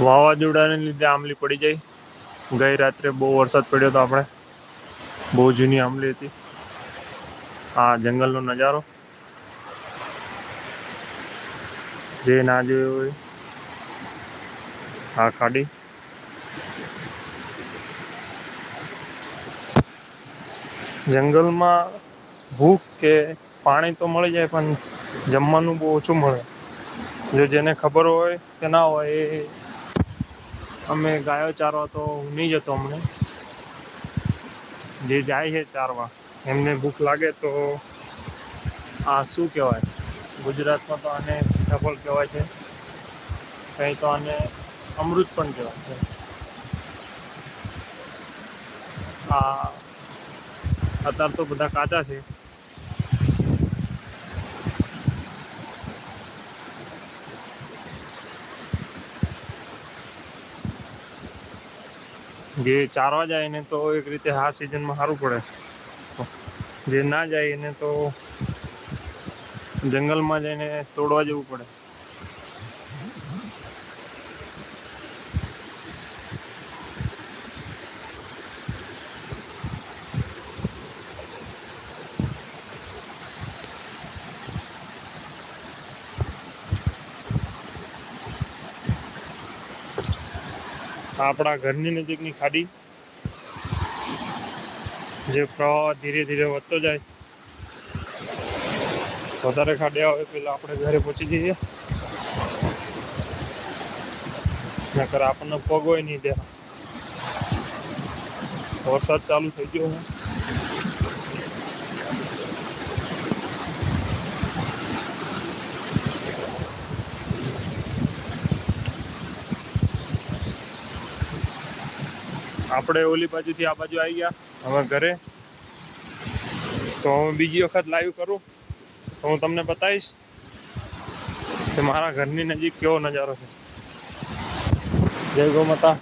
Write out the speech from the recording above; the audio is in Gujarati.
વાવાઝોડાને લીધે આંબલી પડી જાય. ગઈ રાત્રે બહુ વરસાદ પડ્યો હતો આપણે. બહુ જૂની આંબલી હતી. આ જંગલનો નજારો. જે ના જોયો હોય. આ ખાડી. જંગલમાં ભૂખ કે પાણી તો મળી જાય, પણ જમવાનું બહુ ઓછું મળે. જો જેને ખબર હોય કે ના હોય, એ અમે ગાયો ચારવા તો હું નહીં જતો અમને જે જાય છે ચારવા, એમને ભૂખ લાગે તો આ શું કહેવાય? ગુજરાતમાં તો આને સીતાફળ કહેવાય છે. કંઈ તો આને અમૃત પણ કહેવાય છે. આ, અત્યારે તો બધા કાચા છે. જે ચારવા જાય એને તો એક રીતે આ સિઝનમાં સારું પડે. જે ના જાય એને તો જંગલમાં જઈને તોડવા જવું પડે. આપણા ઘરની નજીકની ખાડી, જે પ્રવાહ ધીરે ધીરે વધતો જાય. વધારે ખાડી આવે પેલા આપણે ઘરે પહોંચી જઈએ. નકર આપણને પગ હોય નહીં ત્યાં. વરસાદ ચાલુ થઈ ગયો છે. આપણે ઓલી બાજુથી આ બાજુ આવી ગયા હવે ઘરે. તો હું બીજી વખત લાઈવ કરું, તો હું તમને બતાવીશ કે મારા ઘરની નજીક કેવો નજારો છે. જય ગૌ માતા